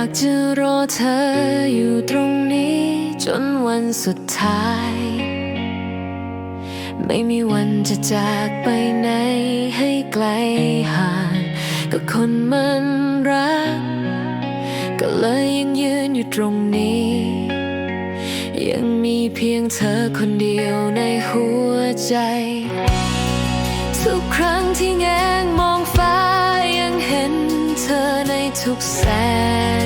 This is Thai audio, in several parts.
ากจะรอเธออยู่ตรงนี้ จนวันสุดท้าย ไม่มีวันจะจากไปไหนให้ไกลห่างกับคนมันรัก ก็เลยยังยืนอยู่ตรงนี้ ยังมีเพียงเธอคนเดียวในหัวใจ ทุกครั้งที่แงงมองฟ้ายังเห็นเธอในทุกแสง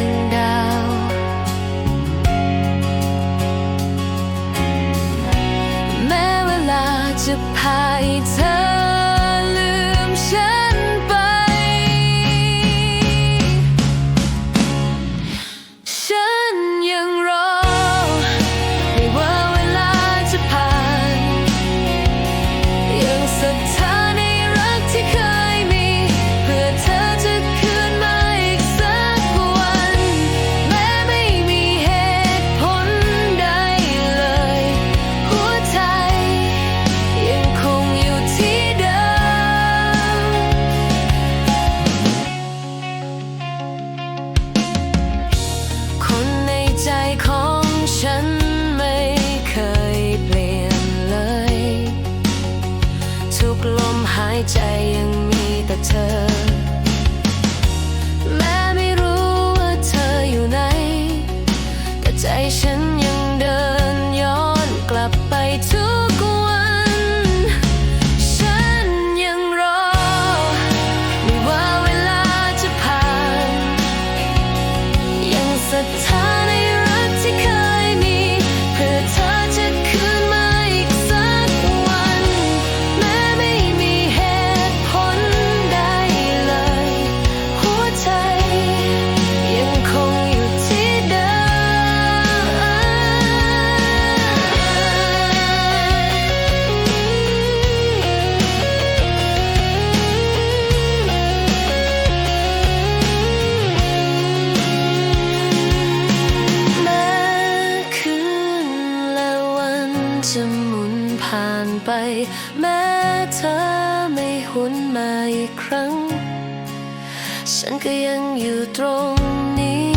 อยู่ตรงนี้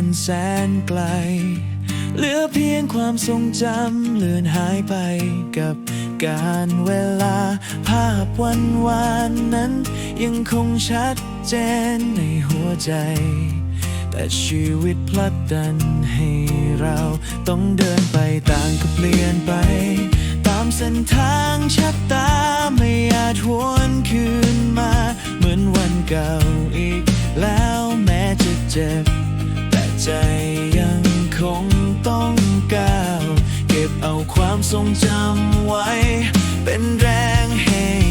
กันแสนไกล เหลือเพียงความทรงจำเลือนหายไปกับการเวลา ภาพวันวานนั้น ยังคงชัดเจนในหัวใจ แต่ชีวิตพลัดดันให้เราต้องเดินไปต่างก็เปลี่ยนไป ตามเส้นทางชะตาไม่อาจหวนคืนมา เหมือนวันเก่าอีกแล้วแม้จะเจ็บ ใจยังคงต้องก้าว เก็บเอาความทรงจำไว้ เป็นแรงให้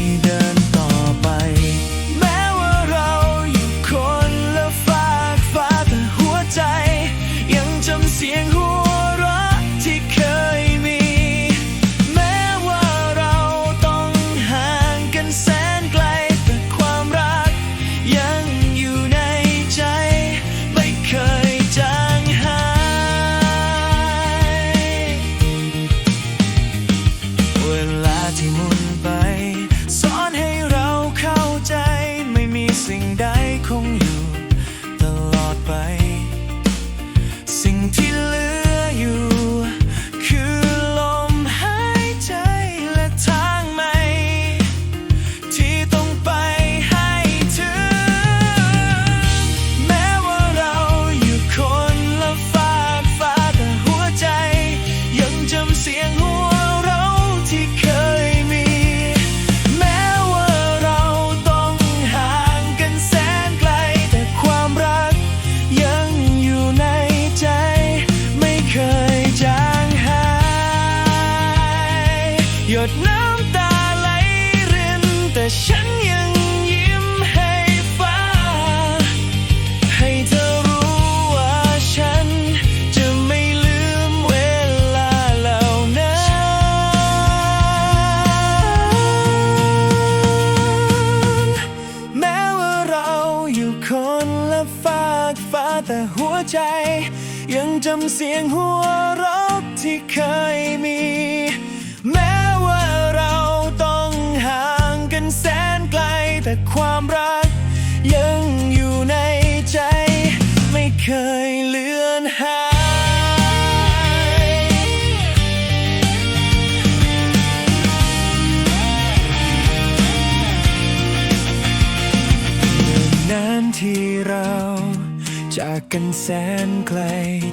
กันแสนไกล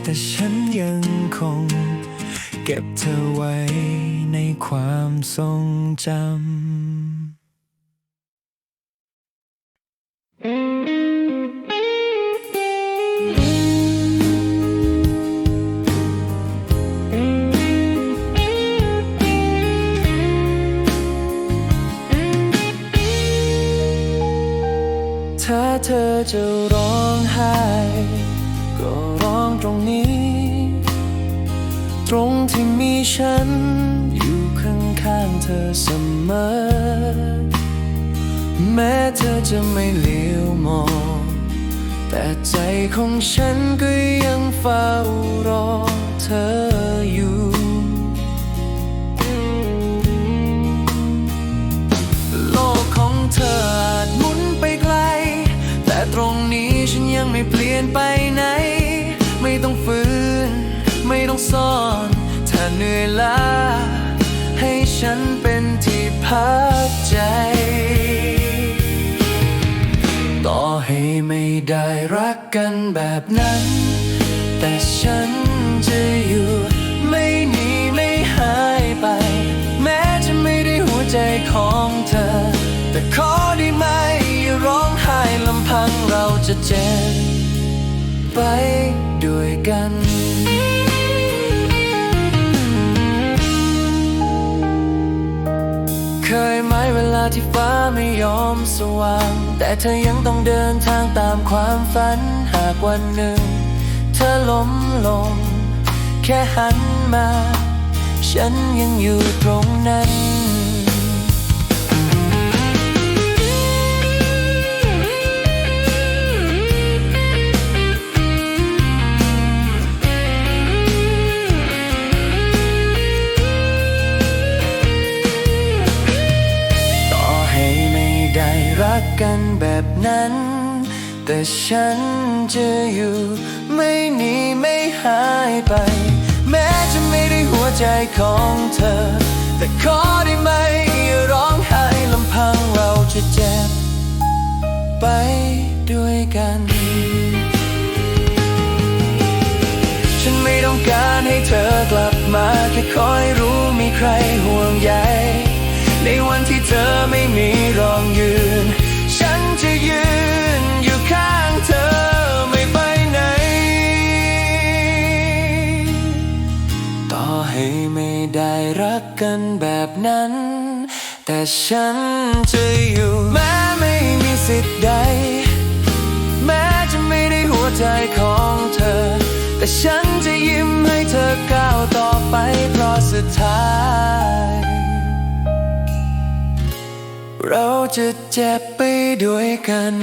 แต่ฉันยังคง เก็บเธอไว้ในความทรงจำถ้าเธอจะรอ ฉัน อยู่ข้างๆเธอเสมอ แม้เธอจะไม่เลี้ยวมอง แต่ใจของฉันก็ยังเฝ้ารอเธออยู่ โลกของเธออาจหมุนไปไกล แต่ตรงนี้ฉันยังไม่เปลี่ยนไปไหน ไม่ต้องฝืน ไม่ต้องซ่อน เหนื่อยล้าให้ฉันเป็นที่พักใจ ต่อให้ไม่ได้รักกันแบบนั้น แต่ฉันจะอยู่ไม่หนีไม่หายไป แม้จะไม่ได้หัวใจของเธอ แต่ขอได้ไหมอย่าร้องไห้ลำพังเราจะเจ็บไปด้วยกัน ที่ฟ้าไม่ยอมสว่าง แต่เธอยังต้องเดินทางตามความฝัน หากวันหนึ่ง เธอล้มลง แค่หันมา ฉันยังอยู่ตรงนั้น กันแบบนั้น แต่ฉันจะอยู่ ไม่หนีไม่หายไป แม้จะไม่ได้หัวใจของเธอ แต่ขอได้ไหมอย่าร้องไห้ลำพังเราจะเจ็บ ไปด้วยกัน ฉันไม่ต้องการให้เธอกลับมาแค่คอยรู้มีใคร กกันแบบนั้น แต่ฉันจะอยู่แม้ไม่มีสิทธิ์ใด แม้จะไม่ได้หัวใจของเธอ แต่ฉันจะยิ้มให้เธอก้าวต่อไปเพราะสุดท้าย เราจะเจ็บไปด้วยกัน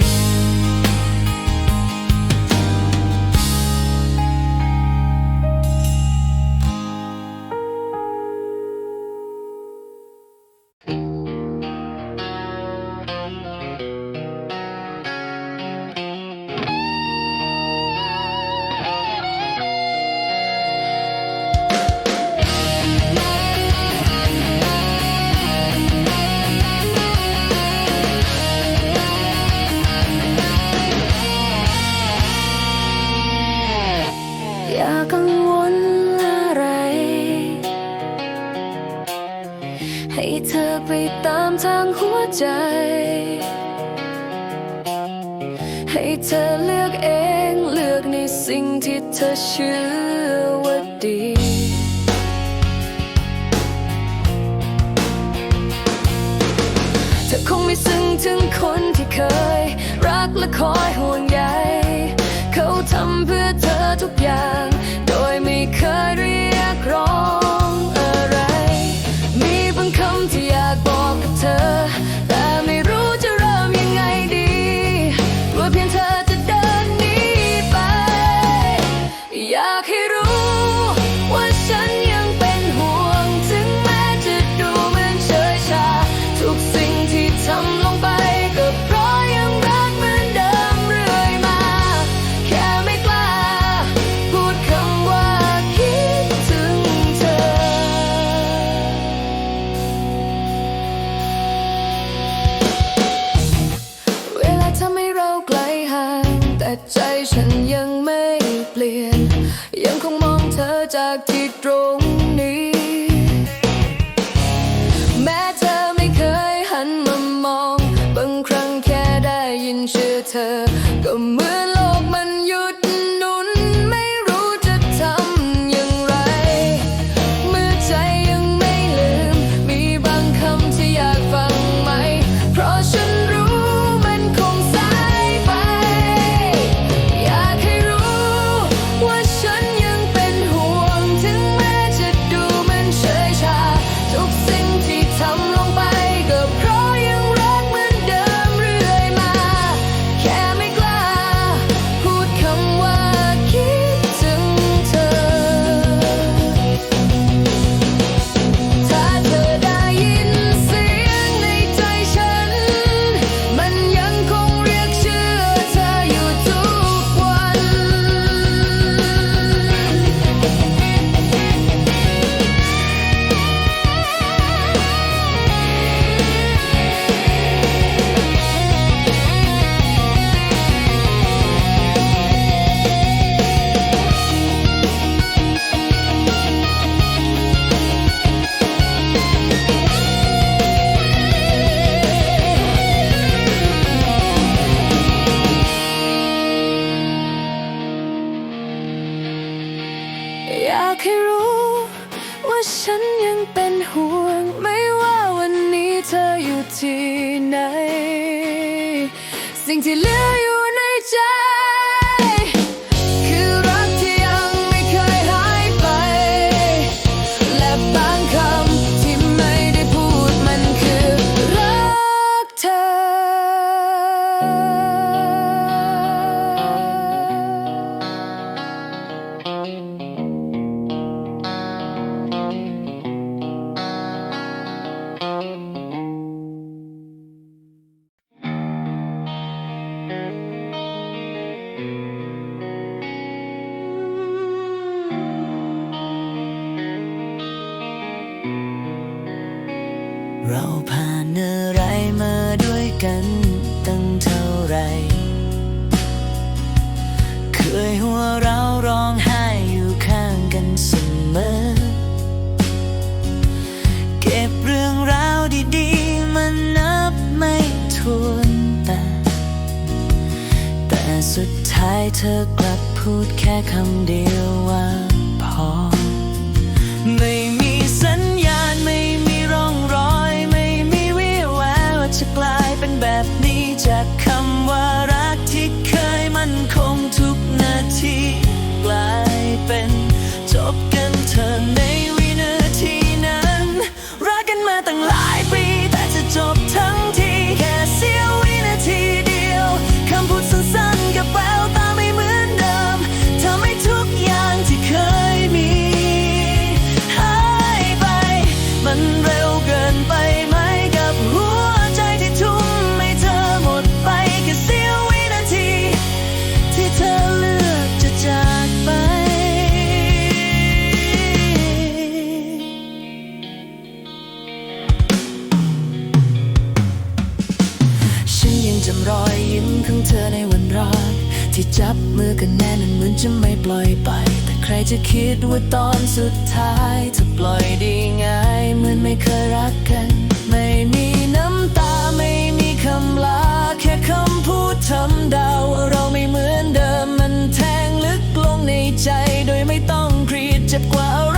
นั้นเหมือนจะไม่ปล่อยไป แต่ใครจะคิดว่าตอนสุดท้ายเธอปล่อยได้ง่ายเหมือนไม่เคยรักกัน ไม่มีน้ำตาไม่มีคำลา แค่คำพูดทำดาว่าเราไม่เหมือนเดิมมันแทงลึกลงในใจ โดยไม่ต้องครีดเจ็บกว่า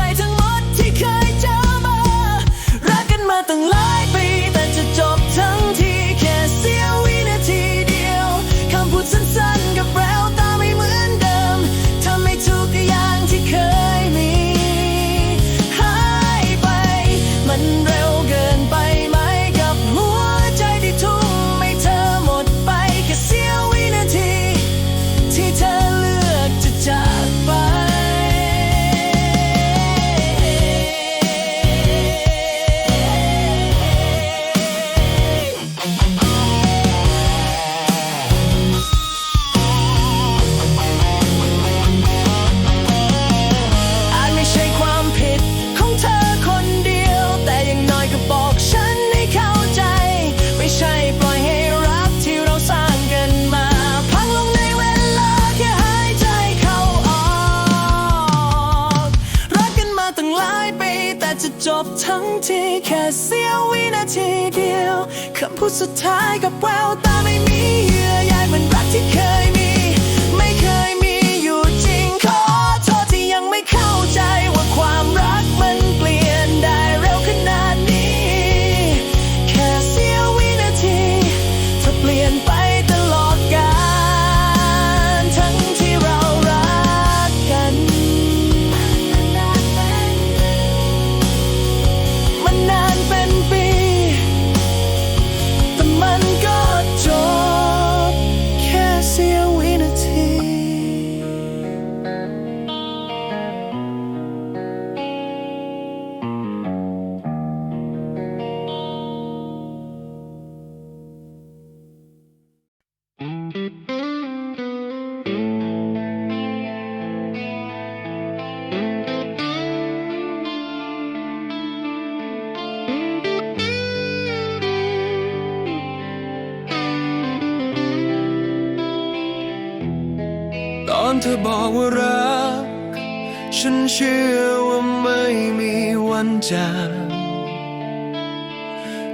ฉันเชื่อว่าไม่มีวันจาง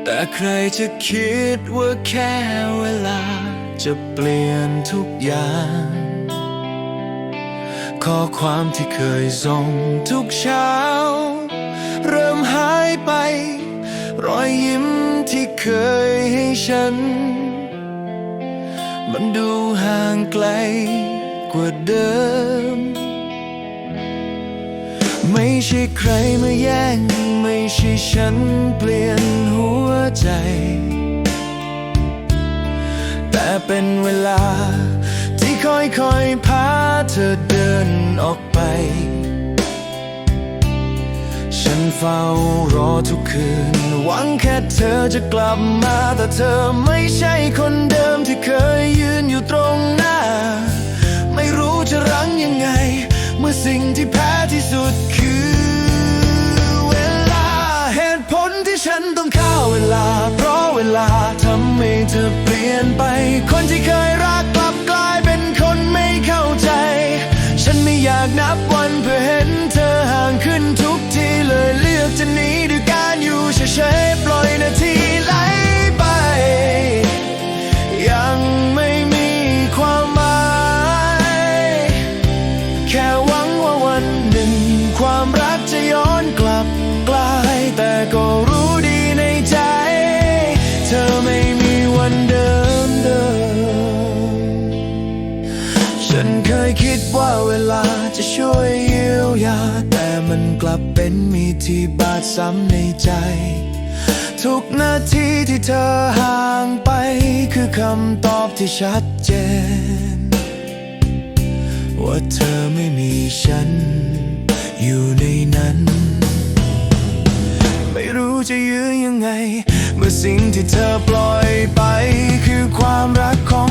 แต่ใครจะคิดว่าแค่เวลา จะเปลี่ยนทุกอย่าง ข้อความที่เคยส่งทุกเช้า เริ่มหายไป รอยยิ้มที่เคยให้ฉัน มันดูห่างไกลกว่าเดิม ใช่ใครมาแย่ง ไม่ใช่ฉันเปลี่ยนหัวใจ แต่เป็นเวลา ที่ค่อยๆพาเธอเดินออกไป ฉันเฝ้ารอทุกคืน หวังแค่เธอจะกลับมา แต่เธอไม่ใช่คนเดิมที่เคยยืนอยู่ตรงหน้า ไม่รู้จะรั้งยังไง เมื่อสิ่งที่แพ้ที่สุดคือ ฉันต้องฆ่าเวลา เพราะเวลาทำให้เธอเปลี่ยนไป ลับเป็นมีที่บาดซ้ำในใจ ทุกนาทีที่เธอห่างไป คือคำตอบที่ชัดเจน ว่าเธอไม่มีฉัน อยู่ในนั้น ไม่รู้จะยื้อยังไง เมื่อสิ่งที่เธอปล่อยไป คือความรักของ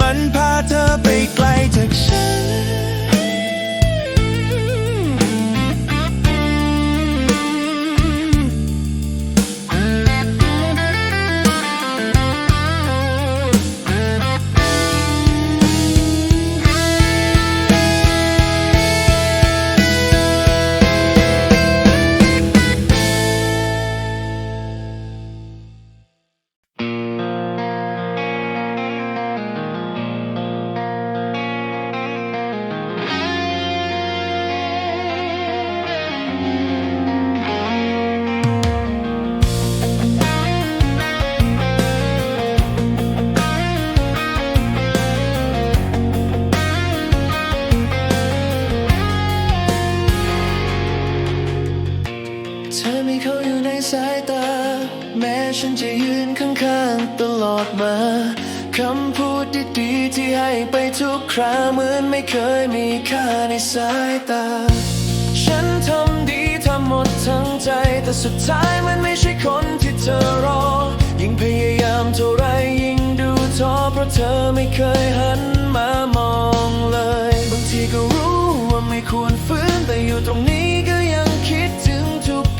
มันพาเธอไปไกลจากฉัน สายตา แม้ฉันจะยืนข้างๆตลอดมา คำพูดดีๆที่ให้ไปทุกคราเหมือนไม่เคยมีค่าในสายตา ฉันทำดีทำหมดทั้งใจ แต่สุดท้ายมันไม่ใช่คนที่เธอรอ ยิ่งพยายามเท่าไรยิ่งดูท้อเพราะเธอไม่เคยหันมามองเลย บางทีก็รู้ว่าไม่ควรฟื้นแต่อยู่ตรงนี้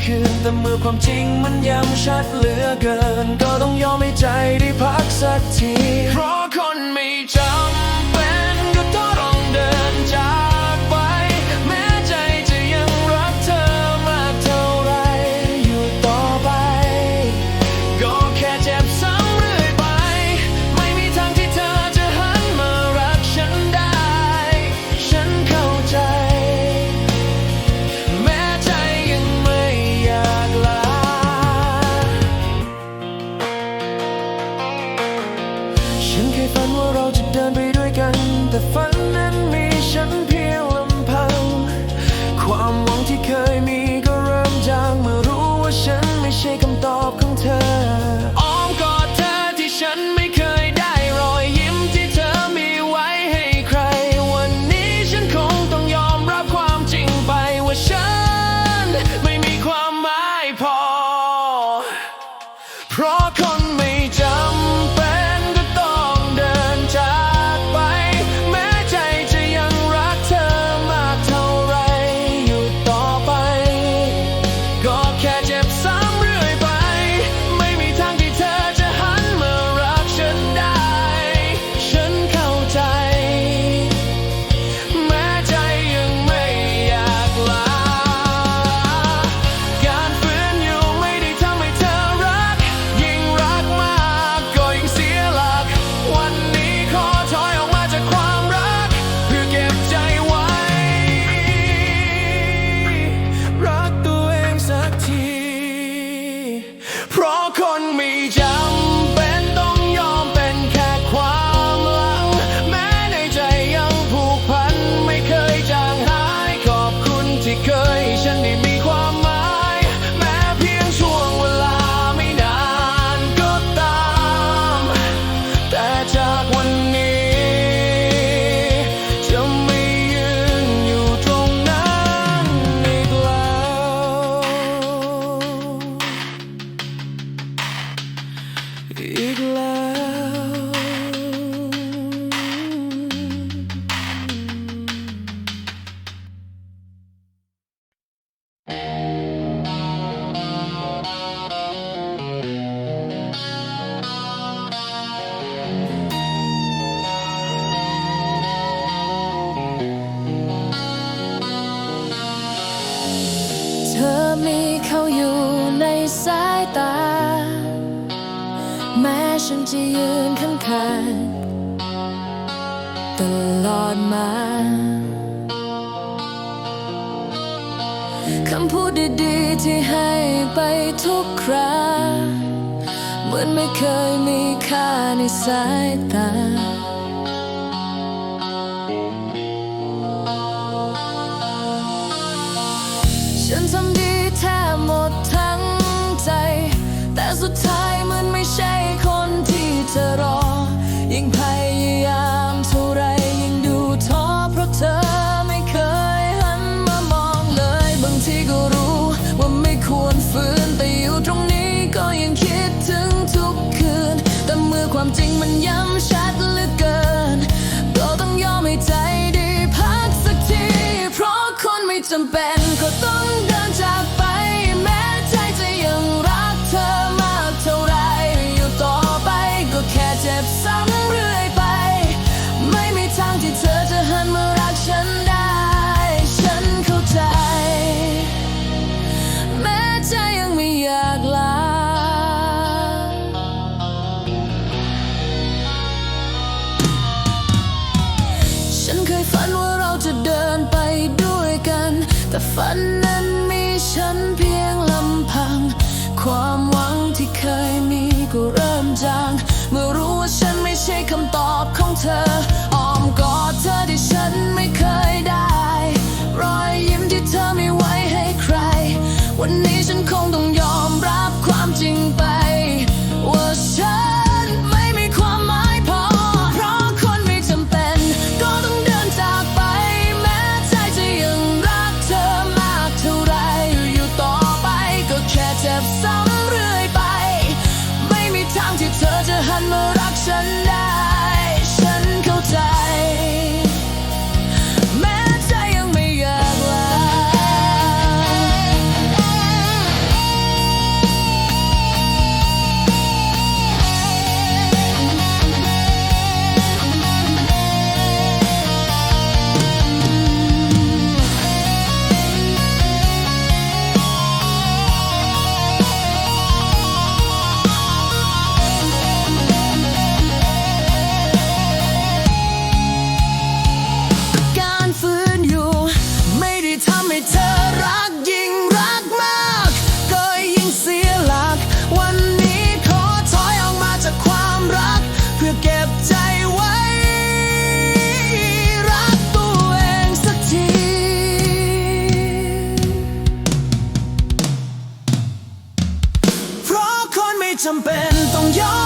คืน แต่เมื่อความจริงมันย้ำชัดเหลือเกิน ก็ต้องยอมให้ใจได้พักสักที เหมือนไม่เคยมีค่าในสายตา 想变，动摇。